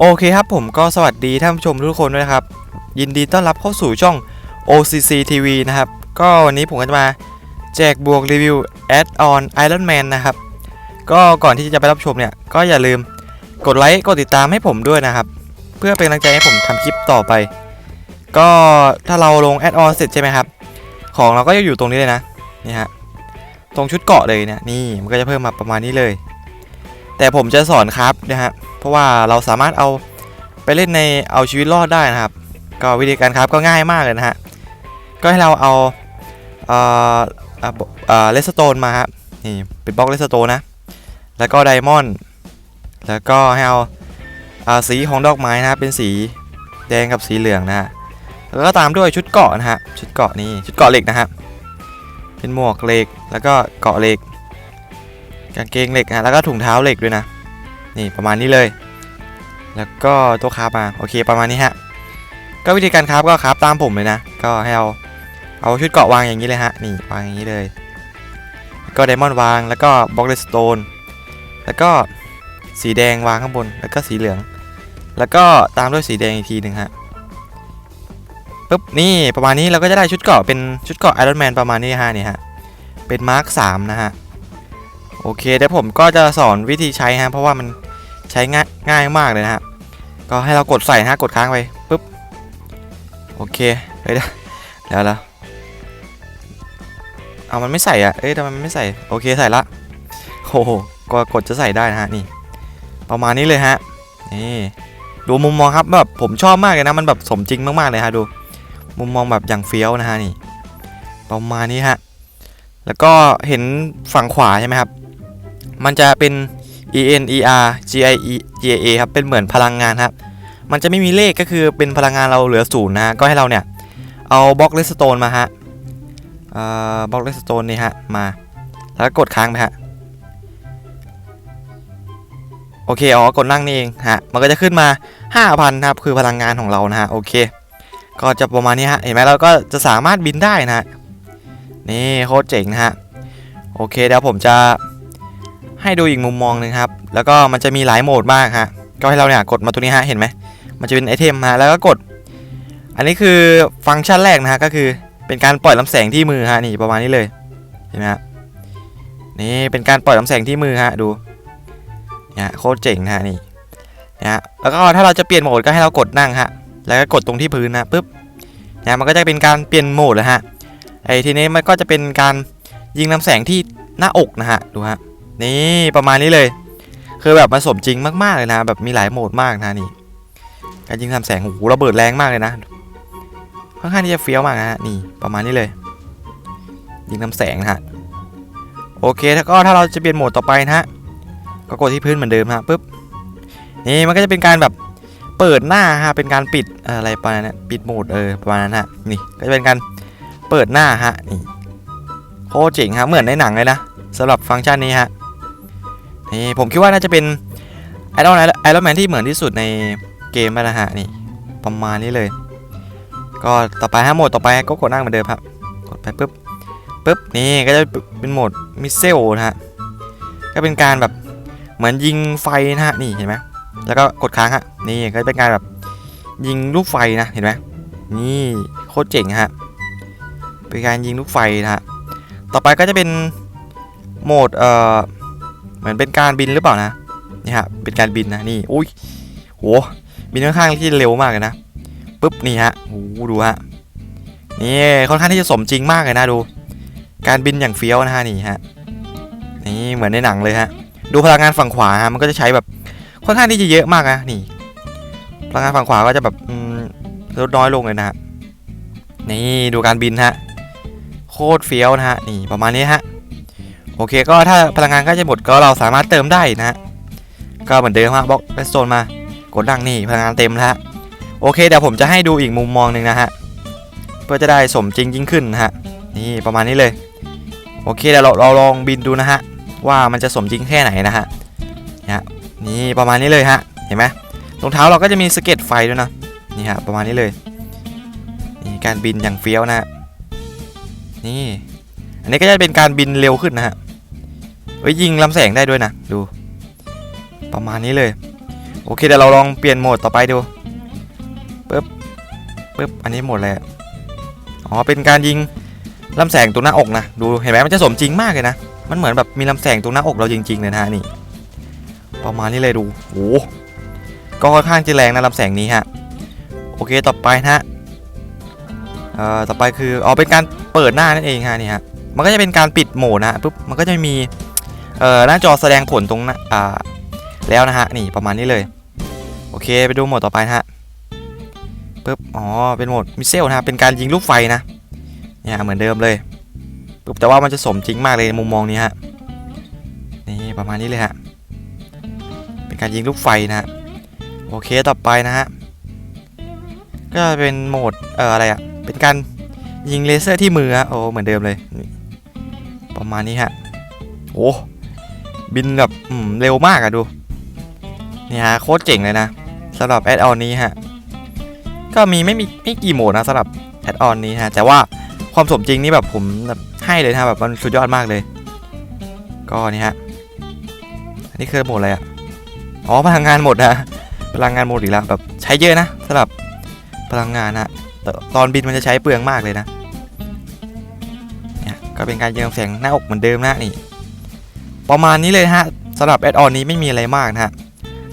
โอเคครับผมก็สวัสดีท่านผู้ชมทุกคนด้วยนะครับ ยินดีต้อนรับเข้าสู่ช่อง OCC TV นะครับ ก็วันนี้ผมก็จะมาแจกบวกรีวิว Add on Iron Man นะครับ ก็ก่อนที่จะไปรับชมเนี่ย ก็อย่าลืมกดไลค์กดติดตามให้ผมด้วยนะครับ เพื่อเป็นกำลังใจให้ผมทำคลิปต่อไป ก็ถ้าเราลง Add on เสร็จใช่ไหมครับ ของเราก็จะอยู่ตรงนี้เลยนะนี่ฮะตรงชุดเกาะเลยเนี่ยนี่มันก็จะเพิ่มมาประมาณนี้เลย แต่ผมจะสอนครับนะฮะเพราะว่าเราสามารถเอาไปเล่นในเอาชีวิตรอดได้นะครับ ก็วิธีการครับก็ง่ายมากเลยนะฮะก็ให้เราเอาเอ่อเอ่อเลสโตนมาครับนี่เป็นบล็อกเลสโตนนะ แล้วก็ไดมอนด์แล้วก็ให้เอาอ่าสีของดอกไม้นะครับเป็นสีแดงกับสีเหลืองนะฮะแล้วก็ตามด้วยชุดเกาะนะฮะชุดเกาะนี่ชุดเกาะเหล็กนะครับเป็นหมวกเหล็กแล้วก็เกาะเหล็ก กางเกงเหล็กนะแล้วก็ถุงเท้าเหล็กด้วยนะ นี่ประมาณนี้เลย แล้วก็ตัวคราฟมาโอเคประมาณนี้ฮะ ก็วิธีการคราฟก็คราฟตามผมเลยนะ ก็ให้เอาเอาชุดเกาะวางอย่างนี้เลยฮะ นี่วางอย่างนี้เลยลก็ไดมอนด์วาง แล้วก็บล็อกเลสโตน แล้วก็สีแดงวางข้างบน แล้วก็สีเหลือง แล้วก็ตามด้วยสีแดงอีกทีหนึ่งฮะปุ๊บนี่ประมาณนี้เราก็จะได้ชุดเกาะเป็นชุดเกาะไอรอนแมนประมาณนี้ฮะนี่ฮะ เป็นมาร์คสามนะฮะ โอเคเดี๋ยวผมก็จะสอนวิธีใช้ฮะเพราะว่ามันใช้ง่ายง่ายมากเลยนะฮะก็ให้เรากดใส่ฮะกดค้างไปปุ๊บโอเคเฮ้ยเดี๋ยวเดี๋ยวแล้วเอามันไม่ใส่อะเอ้ยทำไมมันไม่ใส่โอเคใส่ละโอ้โหก็กดจะใส่ได้นะฮะนี่ ประมาณนี้เลยฮะนี่ดูมุมมองครับแบบผมชอบมากเลยนะมันแบบสมจริงมากๆเลยฮะดู มุมมองแบบอย่างเฟี้ยวนะฮะนี่ ประมาณนี้ฮะแล้วก็เห็นฝั่งขวาใช่ไหมครับ มันจะเป็น E N E R G I E G A ครับ เป็นเหมือนพลังงานครับ มันจะไม่มีเลขก็คือเป็นพลังงานเราเหลือศูนย์นะฮะก็ให้เราเนี่ย เอาบล็อกเลสโตนมาฮะเอ่อบล็อกเลสโตนนี่ฮะ มา แล้วก็กดค้างไปฮะ โอเค อ๋อ กดนั่งนี่เองฮะ มันก็จะขึ้นมา 5,000 ครับ คือพลังงานของเรานะฮะ โอเค ก็จะประมาณนี้ฮะ เห็นไหมเราก็จะสามารถบินได้นะฮะ นี่โคตรเจ๋งนะฮะ โอเคเดี๋ยวผมจะ ให้ดูอีกมุมมองหนึ่งครับ แล้วก็มันจะมีหลายโหมดมากฮะ ก็ให้เราเนี่ยกดมาตัวนี้ฮะ เห็นไหม มันจะเป็นไอเทมฮะ แล้วก็กด อันนี้คือฟังก์ชันแรกนะฮะ ก็คือเป็นการปล่อยลำแสงที่มือฮะ นี่ประมาณนี้เลย เห็นไหมฮะ นี่เป็นการปล่อยลำแสงที่มือฮะ ดูเนี่ยโคตรเจ๋งนะฮะนี่นะฮะแล้วก็ถ้าเราจะเปลี่ยนโหมดก็ให้เรากดนั่งฮะ แล้วก็กดตรงที่พื้นนะปุ๊บเนี่ยมันก็จะเป็นการเปลี่ยนโหมดแล้วฮะ ไอทีนี้มันก็จะเป็นการยิงลำแสงที่หน้าอกนะฮะ ดูฮะ นี่ประมาณนี้เลย คือแบบมันสมจริงมาก ๆ เลยนะ แบบมีหลายโหมดมากนะนี่ การยิงทำแสงโอ้โหระเบิดแรงมากเลยนะค่อนข้างที่จะเฟี้ยวมากนะฮะนี่ประมาณนี้เลย ยิงทำแสงนะฮะโอเคถ้าก็ถ้าเราจะเปลี่ยนโหมดต่อไปนะฮะก็กดที่พื้นเหมือนเดิมฮะปุ๊บนี่มันก็จะเป็นการแบบเปิดหน้าฮะเป็นการปิดอะไรประมาณนั้นปิดโหมดเออประมาณนั้นฮะนี่ก็จะเป็นการเปิดหน้าฮะนี่โคตรเจ๋งฮะเหมือนในหนังเลยนะสำหรับฟังก์ชันนี้ฮะ นี่ผมคิดว่าน่าจะเป็นไอรอนไอรอนแมนที่เหมือนที่สุดในเกมแล้วนะฮะนี่ประมาณนี้เลย ก็ต่อไปฮะโหมดต่อไปก็กดนั่งเหมือนเดิมครับกดไปปุ๊บปุ๊บนี่ก็จะเป็นโหมดมิสเซลนะฮะก็เป็นการแบบเหมือนยิงไฟนะฮะนี่เห็นไหมแล้วก็กดค้างฮะนี่ก็จะเป็นการแบบยิงลูกไฟนะเห็นไหมนี่โคตรเจ๋งฮะเป็นการยิงลูกไฟนะฮะต่อไปก็จะเป็นโหมดเอ่อ มือนเป็นการบินหรือเปล่านะนี่ฮะเป็นการบินนะนี่อุ้ยโหบินค่อนข้างที่เร็วมากเลยนะปุ๊บนี่ฮะโหดูฮะนี่ค่อนข้างที่จะสมจริงมากเลยนะดู การบินอย่างเฟี้ยวนะฮะนี่ฮะนี่เหมือนในหนังเลยฮะดูพลังงานฝั่งขวาฮะมันก็จะใช้แบบค่อนข้างที่จะเยอะมากนะนี่ พลังงานฝั่งขวาก็จะแบบลดน้อยลงเลยนะฮะนี่ดูการบินฮะโคตรเฟี้ยวนะฮะนี่ประมาณนี้ฮะ โอเคก็ถ้าพลังงานก็จะหมดก็เราสามารถเติมได้นะฮะก็เหมือนเดิมฮะบล็อกเรสโซนมากดดังนี่พลังงานเต็มแล้วโอเคเดี๋ยวผมจะให้ดูอีกมุมมองหนึ่งนะฮะเพื่อจะได้สมจริงยิ่งขึ้นนะฮะนี่ประมาณนี้เลย โอเคเดี๋ยวเราเราลองบินดูนะฮะว่ามันจะสมจริงแค่ไหนนะฮะนี่ฮะนี่ประมาณนี้เลยฮะเห็นไหมรองเท้าเราก็จะมีสเก็ตไฟด้วยนะนี่ฮะประมาณนี้เลยนี่การบินอย่างเฟี้ยวนะฮะนี่อันนี้ก็จะเป็นการบินเร็วขึ้นนะฮะ เฮ้ยยิงลำแสงได้ด้วยนะ ดู ประมาณนี้เลย โอเคเดี๋ยวเราลองเปลี่ยนโหมดต่อไปดูปึ๊บปึ๊บอันนี้โหมดอะไรอ๋อเป็นการยิงลำแสงตรงหน้าอกนะดูเห็นไหมมันจะสมจริงมากเลยนะมันเหมือนแบบมีลำแสงตรงหน้าอกเราจริงๆเลยนะฮะนี่ ประมาณนี้เลยดูโอ้โหก็ค่อนข้างจะแรงนะลำแสงนี้ฮะโอเคต่อไปนะฮะเอ่อต่อไปคืออ๋อเป็นการเปิดหน้านั่นเองฮะนี่ฮะมันก็จะเป็นการปิดโหมดนะฮะปุ๊บมันก็จะมี เอ่อหน้าจอแสดงผลตรงหน้าอ่าแล้วนะฮะนี่ประมาณนี้เลย โอเคไปดูโหมดต่อไปนะฮะปุ๊บอ๋อเป็นโหมดมิเซลนะฮะเป็นการยิงลูกไฟนะเนี่ยเหมือนเดิมเลยปุ๊บแต่ว่ามันจะสมจริงมากเลยมุมมองนี้ฮะนี่ประมาณนี้เลยฮะเป็นการยิงลูกไฟนะฮะโอเคต่อไปนะฮะก็เป็นโหมดเอ่ออะไรอะเป็นการยิงเลเซอร์ที่มือฮะโอ้เหมือนเดิมเลยประมาณนี้ฮะโอ้ บินแบบเร็วมากอะดู นี่ฮะโคตรเจ๋งเลยนะสำหรับแอดออนนี้ฮะ ก็มีไม่มีไม่กี่โหมดนะสำหรับแอดออนนี้ฮะ แต่ว่าความสมจริงนี่แบบผมแบบให้เลยนะแบบมันสุดยอดมากเลย ก็นี่ฮะ อันนี้คือโหมดอะไรอะอ๋อพลังงานหมดนะพลังงานหมดอีกแล้วแบบใช้เยอะนะสำหรับพลังงานนะตตอนบินมันจะใช้เปลืองมากเลยนะเนี่ยก็เป็นการยิงแสงหน้าอกเหมือนเดิมนะนี่ ประมาณนี้เลยฮะสำหรับแอดออนนี้ไม่มีอะไรมากนะฮะ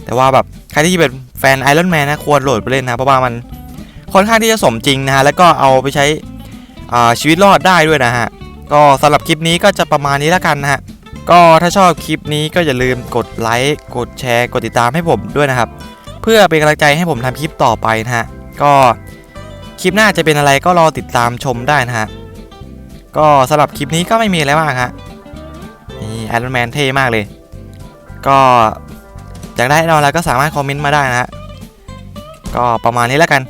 แต่ว่าแบบใครที่เป็นแฟนไอรอนแมนนะควรโหลดไปเล่นนะเพราะว่ามันค่อนข้างที่จะสมจริงนะฮะแล้วก็เอาไปใช้ชีวิตรอดได้ด้วยนะฮะก็สำหรับคลิปนี้ก็จะประมาณนี้แล้วกันนะฮะก็ถ้าชอบคลิปนี้ก็อย่าลืมกดไลค์กดแชร์กดติดตามให้ผมด้วยนะครับ เพื่อเป็นกำลังใจให้ผมทำคลิปต่อไปนะฮะก็คลิปหน้าจะเป็นอะไรก็รอติดตามชมได้นะฮะก็สำหรับคลิปนี้ก็ไม่มีอะไรมากฮะ อรอนแมนเท่มากเลย ก็อยากได้แน่นอนแล้วก็สามารถคอมเมนต์มาได้นะฮะ ก็ประมาณนี้แล้วกัน